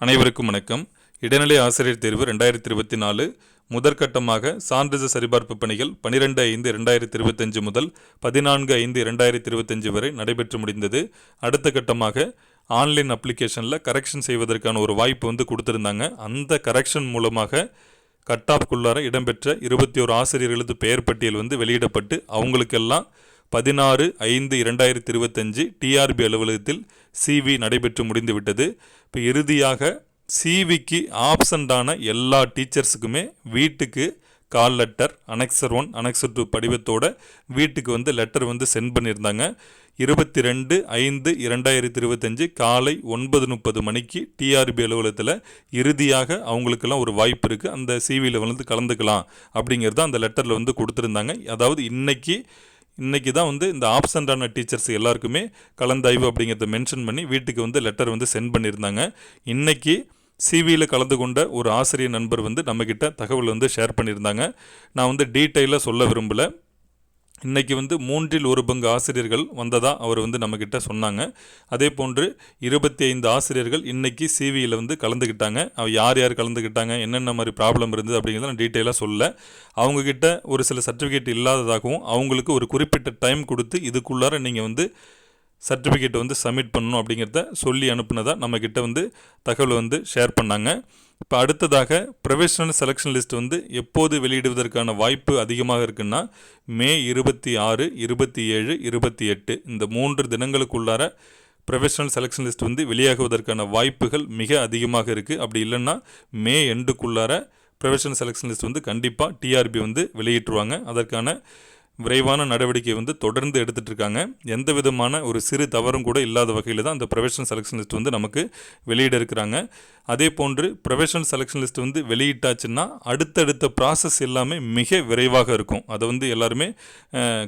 அனைவருக்கும் வணக்கம். இடைநிலை ஆசிரியர் தேர்வு ரெண்டாயிரத்தி இருபத்தி நாலு முதற்கட்டமாக சான்றிதழ் சரிபார்ப்பு பணிகள் பனிரெண்டு ஐந்து இரண்டாயிரத்தி இருபத்தஞ்சு முதல் பதினான்கு ஐந்து இரண்டாயிரத்தி இருபத்தஞ்சு வரை நடைபெற்று முடிந்தது. அடுத்த கட்டமாக ஆன்லைன் அப்ளிகேஷனில் கரெக்ஷன் செய்வதற்கான ஒரு வாய்ப்பு வந்து கொடுத்துருந்தாங்க. அந்த கரெக்ஷன் மூலமாக கட் ஆஃப்குள்ளார இடம்பெற்ற இருபத்தி ஒரு ஆசிரியர்களது பெயர் பட்டியல் வந்து வெளியிடப்பட்டு அவங்களுக்கெல்லாம் பதினாறு ஐந்து இரண்டாயிரத்தி இருபத்தஞ்சு டிஆர்பி அலுவலகத்தில் சிவி நடைபெற்று முடிந்துவிட்டது. இப்போ இறுதியாக சிவிக்கு ஆப்சண்டான எல்லா டீச்சர்ஸுக்குமே வீட்டுக்கு call letter annexure one annexure two படிவத்தோட வீட்டுக்கு வந்து லெட்டர் வந்து சென்ட் பண்ணியிருந்தாங்க. இருபத்தி ரெண்டு ஐந்து இரண்டாயிரத்தி இருபத்தஞ்சு காலை ஒன்பது முப்பது மணிக்கு டிஆர்பி அலுவலகத்தில் இறுதியாக அவங்களுக்கெல்லாம் ஒரு வாய்ப்பு இருக்குது அந்த சிவியில் வந்து கலந்துக்கலாம் அப்படிங்கிறது அந்த லெட்டரில் வந்து கொடுத்துருந்தாங்க. அதாவது இன்றைக்கி இன்றைக்கி தான் வந்து இந்த ஆப்சண்டான டீச்சர்ஸ் எல்லாருக்குமே கலந்தாய்வு அப்படிங்கிறத மென்ஷன் பண்ணி வீட்டுக்கு வந்து லெட்டர் வந்து சென்ட் பண்ணியிருந்தாங்க. இன்றைக்கி சிவியில் கலந்து கொண்ட ஒரு ஆசிரியர் நண்பர் வந்து நம்மக்கிட்ட தகவல் வந்து ஷேர் பண்ணியிருந்தாங்க. நான் வந்து டீட்டெயிலாக சொல்ல விரும்பலை. இன்றைக்கி வந்து மூன்றில் ஒரு பங்கு ஆசிரியர்கள் வந்ததாக அவர் வந்து நம்மக்கிட்ட சொன்னாங்க. அதே போன்று இருபத்தி ஐந்து ஆசிரியர்கள் இன்றைக்கி சிவியில் வந்து கலந்துக்கிட்டாங்க அவள் யார் யார் கலந்துக்கிட்டாங்க என்னென்ன மாதிரி ப்ராப்ளம் இருந்தது அப்படிங்கிறத நான் டீட்டெயிலாக சொல்ல. அவங்கக்கிட்ட ஒரு சில சர்டிஃபிகேட் இல்லாததாகவும் அவங்களுக்கு ஒரு குறிப்பிட்ட டைம் கொடுத்து இதுக்குள்ளார நீங்கள் வந்து சர்டிஃபிகேட் வந்து சப்மிட் பண்ணணும் அப்படிங்கிறத சொல்லி அனுப்புனதாக நம்மக்கிட்ட வந்து தகவல் வந்து ஷேர் பண்ணாங்க. இப்போ அடுத்ததாக ப்ரொஃபஷனல் செலெக்ஷன் லிஸ்ட் வந்து எப்போது வெளியிடுவதற்கான வாய்ப்பு அதிகமாக இருக்குன்னா மே இருபத்தி ஆறு இருபத்தி ஏழு இருபத்தி எட்டு இந்த மூன்று தினங்களுக்குள்ளார ப்ரொஃபஷனல் செலெக்ஷன் லிஸ்ட் வந்து வெளியாகுவதற்கான வாய்ப்புகள் மிக அதிகமாக இருக்குது அப்படி இல்லைன்னா மே எண்டுக்குள்ளார ப்ரொஃபஷனல் செலெக்ஷன் லிஸ்ட் வந்து கண்டிப்பாக டிஆர்பி வந்து வெளியிட்டுருவாங்க. அதற்கான விரைவான நடவடிக்கை வந்து தொடர்ந்து எடுத்துகிட்டு இருக்காங்க. எந்த விதமான ஒரு சிறு தவறும் கூட இல்லாத வகையில் தான் அந்த ப்ரொஃபஷனல் செலெக்ஷன் லிஸ்ட் வந்து நமக்கு வெளியிட இருக்கிறாங்க. அதே போன்று ப்ரொஃபஷனல் செலெக்ஷன் லிஸ்ட் வந்து வெளியிட்டாச்சுன்னா அடுத்தடுத்த ப்ராசஸ் எல்லாமே மிக விரைவாக இருக்கும். அதை வந்து எல்லாருமே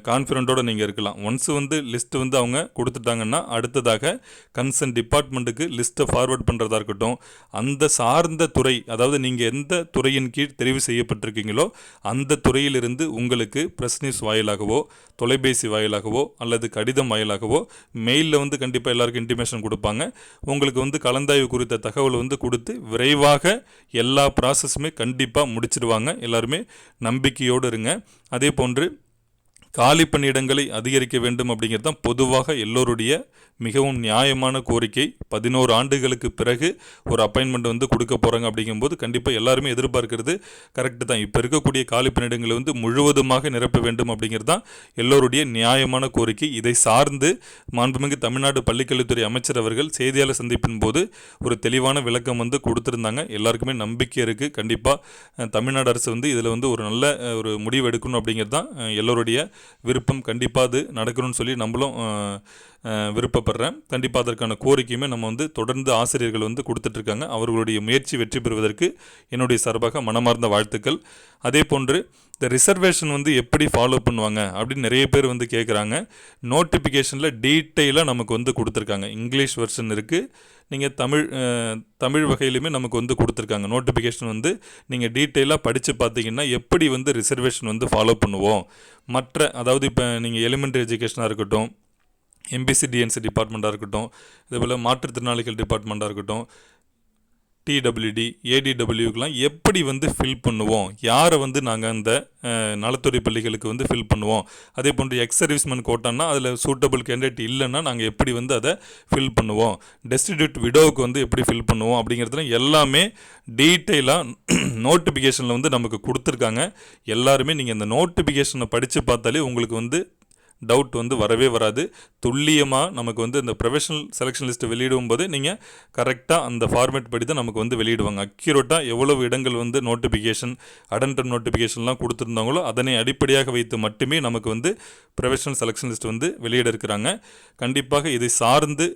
கான்ஃபிடண்ட்டோடு நீங்கள் இருக்கலாம். ஒன்ஸ் வந்து லிஸ்ட் வந்து அவங்க கொடுத்துட்டாங்கன்னா அடுத்ததாக கன்சர்ன் டிபார்ட்மெண்ட்டுக்கு லிஸ்ட்டை ஃபார்வர்ட் பண்ணுறதா இருக்கட்டும் அந்த சார்ந்த துறை அதாவது நீங்கள் எந்த துறையின் கீழ் தெரிவு செய்யப்பட்டிருக்கீங்களோ அந்த துறையிலிருந்து உங்களுக்கு ப்ரெஸ் நியூஸ் வாயிலாகவோ தொலைபேசி வாயிலாகவோ அல்லது கடிதம் வாயிலாகவோ மெயிலில் வந்து கண்டிப்பாக எல்லாருக்கும் இன்டிமேஷன் கொடுப்பாங்க. உங்களுக்கு வந்து கலந்தாய்வு குறித்த தகவல் வந்து கொடுத்து விரைவாக எல்லா ப்ராசஸுமே கண்டிப்பாக முடிச்சிடுவாங்க எல்லாருமே நம்பிக்கையோடு இருங்க. அதே போன்று காலி பணியிடங்களை அதிகரிக்க வேண்டும் அப்படிங்கிறது தான் பொதுவாக எல்லோருடைய மிகவும் நியாயமான கோரிக்கை. பதினோரு ஆண்டுகளுக்கு பிறகு ஒரு அப்பாயின்மெண்ட் வந்து கொடுக்க போகிறாங்க அப்படிங்கும்போது கண்டிப்பாக எல்லாருமே எதிர்பார்க்கிறது கரெக்டு தான். இப்போ இருக்கக்கூடிய காலி பணியிடங்களை வந்து முழுவதுமாக நிரப்ப வேண்டும் அப்படிங்கிறது தான் எல்லோருடைய நியாயமான கோரிக்கை. இதை சார்ந்து மாண்புமிகு தமிழ்நாடு பள்ளிக்கல்வித்துறை அமைச்சர் அவர்கள் செய்தியாளர் சந்திப்பின் போது ஒரு தெளிவான விளக்கம் வந்து கொடுத்துருந்தாங்க. எல்லாருக்குமே நம்பிக்கை இருக்குது கண்டிப்பாக தமிழ்நாடு அரசு வந்து இதில் வந்து ஒரு நல்ல ஒரு முடிவு எடுக்கணும் அப்படிங்கிறது தான் எல்லோருடைய விருப்பம் கண்டிப்பாக அது நடக்கணும்னு சொல்லி நம்மளும் விருப்பப்படுறேன். கண்டிப்பாக அதற்கான கோரிக்கையுமே நம்ம வந்து தொடர்ந்து ஆசிரியர்கள் வந்து கொடுத்துட்ருக்காங்க. அவர்களுடைய முயற்சி வெற்றி பெறுவதற்கு என்னுடைய சார்பாக மனமார்ந்த வாழ்த்துக்கள். அதே போன்று இந்த ரிசர்வேஷன் வந்து எப்படி ஃபாலோ பண்ணுவாங்க அப்படின்னு நிறைய பேர் வந்து கேட்குறாங்க நோட்டிஃபிகேஷனில் டீட்டெயிலாக நமக்கு வந்து கொடுத்துருக்காங்க. இங்கிலீஷ் வெர்ஷன் இருக்குது நீங்கள் தமிழ் தமிழ் வகையிலுமே நமக்கு வந்து கொடுத்துருக்காங்க. நோட்டிஃபிகேஷன் வந்து நீங்கள் டீட்டெயிலாக படித்து பார்த்தீங்கன்னா எப்படி வந்து ரிசர்வேஷன் வந்து ஃபாலோ பண்ணுவோம். மற்ற அதாவது இப்போ நீங்கள் எலிமெண்ட்ரி எஜுகேஷனாக இருக்கட்டும் எம்பிசி டிஎன்சி டிபார்ட்மெண்ட்டாக இருக்கட்டும் இதேபோல் மாற்றுத்திறனாளிகள் டிபார்ட்மெண்ட்டாக இருக்கட்டும் டிடபிள்யூடி ஏடிடபிள்யூக்கெலாம் எப்படி வந்து ஃபில் பண்ணுவோம்? யாரை வந்து நாங்கள் அந்த நலத்துறை பள்ளிகளுக்கு வந்து ஃபில் பண்ணுவோம்? அதே போன்று எக்ஸ் சர்வீஸ்மேன் கோட்டான்னா அதில் சூட்டபிள் கேண்டிடேட் இல்லைன்னா நாங்கள் எப்படி வந்து அதை ஃபில் பண்ணுவோம்? டெஸ்டிடியூட் விடோவுக்கு வந்து எப்படி ஃபில் பண்ணுவோம்? அப்படிங்கிறதுல எல்லாமே டீட்டெயிலாக நோட்டிஃபிகேஷனில் வந்து நமக்கு கொடுத்துருக்காங்க. எல்லாருமே நீங்கள் இந்த நோட்டிஃபிகேஷனை படித்து பார்த்தாலே உங்களுக்கு வந்து டவுட் வந்து வரவே வராது. துல்லியமாக நமக்கு வந்து இந்த ப்ரொஃபஷனல் செலெக்ஷன் லிஸ்ட்டு வெளியிடும் போது நீங்கள் கரெக்டாக அந்த ஃபார்மேட் படி தான் நமக்கு வந்து வெளியிடுவாங்க. அக்யூரேட்டாக எவ்வளவு இடங்கள் வந்து நோட்டிஃபிகேஷன் அடன்டர் நோட்டிஃபிகேஷன்லாம் கொடுத்துருந்தாங்களோ அதனை அடிப்படையாக வைத்து மட்டுமே நமக்கு வந்து ப்ரொஃபஷனல் செலெக்ஷன் லிஸ்ட் வந்து வெளியிட இருக்கிறாங்க. கண்டிப்பாக இதை சார்ந்து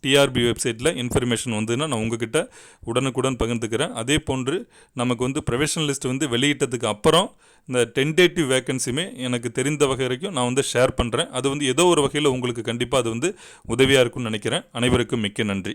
டிஆர்பி வெப்சைட்டில் இன்ஃபர்மேஷன் வந்ததுன்னா நான் உங்ககிட்ட உடனுக்குடன் பகிர்ந்துக்கிறேன். அதே போன்று நமக்கு வந்து ப்ரொஃபஷனல் லிஸ்ட் வந்து வெளியிட்டதுக்கு அப்புறம் இந்த டென்டேட்டிவ் வேகன்சியுமே எனக்கு தெரிந்த வகை வரைக்கும் நான் வந்து ஷேர் பண்ணுறேன் அது வந்து ஏதோ ஒரு வகையில் உங்களுக்கு கண்டிப்பாக அது வந்து உதவியாக இருக்கும்னு நினைக்கிறேன். அனைவருக்கும் மிக்க நன்றி.